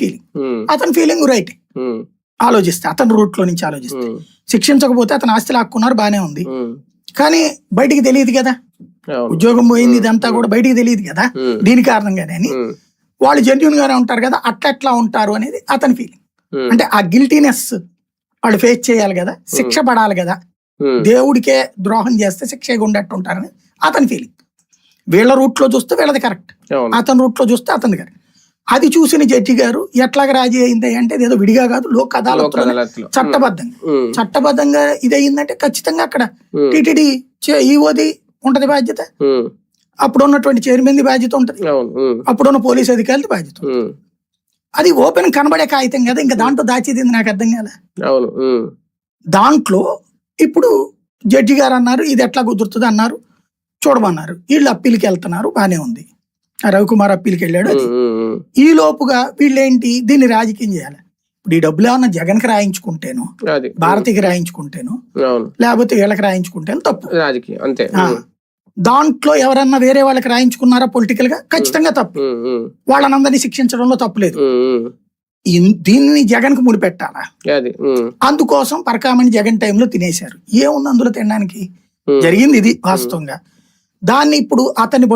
Feeling ఉమ్, అతని feeling right ఉమ్, ఆలోచిస్తే అతని రూట్లో నుంచి ఆలోచిస్తే. ఉమ్, శిక్షించకపోతే అతను ఆస్తి లాక్కున్నారు బానే ఉంది. కానీ బయటికి తెలియదు కదా. ఉద్యోగం పోయింది ఇదంతా కూడా బయటికి తెలియదు కదా. దీని కారణంగానే అని వాళ్ళు జెన్యున్ గానే ఉంటారు కదా అట్లా ఎట్లా ఉంటారు అనేది అతని ఫీలింగ్ అంటే ఆ గిల్టీనెస్ వాళ్ళు ఫేస్ చేయాలి కదా శిక్ష పడాలి కదా. దేవుడికే ద్రోహం చేస్తే శిక్ష ఉండట్టు ఉంటారని అతని ఫీలింగ్ వీళ్ళ రూట్లో చూస్తే వీళ్ళది కరెక్ట్. అతని రూట్లో చూస్తే అతని కరెక్ట్ అది చూసిన జడ్జి గారు ఎట్లాగ రాజీ అయింది అంటే ఇదేదో విడిగా కాదు లోక్ అదాలత్లో. చట్టబద్ధంగా. చట్టబద్ధంగా ఇది అయిందంటే ఖచ్చితంగా అక్కడ టిటిడి ఈఓది ఉంటది బాధ్యత. అప్పుడు ఉన్నటువంటి చైర్మన్ ది బాధ్యత ఉంటది. అప్పుడున్న పోలీస్ అధికారులది బాధ్యత అది ఓపెన్ కనబడే కాగితం కదా ఇంకా దాంట్లో దాచేది నాకు అర్థం కాలే. దాంట్లో ఇప్పుడు జడ్జి గారు అన్నారు ఇది ఎట్లా కుదురుతుంది అన్నారు చూడమన్నారు. వీళ్ళు అప్పీల్కి వెళ్తున్నారు బానే ఉంది. రవికుమార్ అప్పీల్కి వెళ్ళాడు ఈ లోపుగా వీళ్ళేంటి? దీన్ని రాజకీయం చేయాలి. ఇప్పుడు ఈ డబ్బులు ఏమన్నా జగన్కి రాయించుకుంటేను అది. భారతికి రాయించుకుంటేను లేకపోతే వీళ్ళకి రాయించుకుంటేను తప్పు. రాజకీయం అంతే. దాంట్లో ఎవరన్నా వేరే వాళ్ళకి రాయించుకున్నారా పొలిటికల్గా ఖచ్చితంగా తప్పు. వాళ్ళనందరినీ శిక్షించడంలో తప్పు లేదు. ఉమ్, ఉమ్, ఇన్- దీన్ని జగన్కు ముడిపెట్టాలా అందుకోసం పరకామణి జగన్ టైంలో తినేశారు. ఏముంది అందులో తినడానికి? జరిగింది ఇది వాస్తవంగా. దాన్ని ఇప్పుడు అతన్ని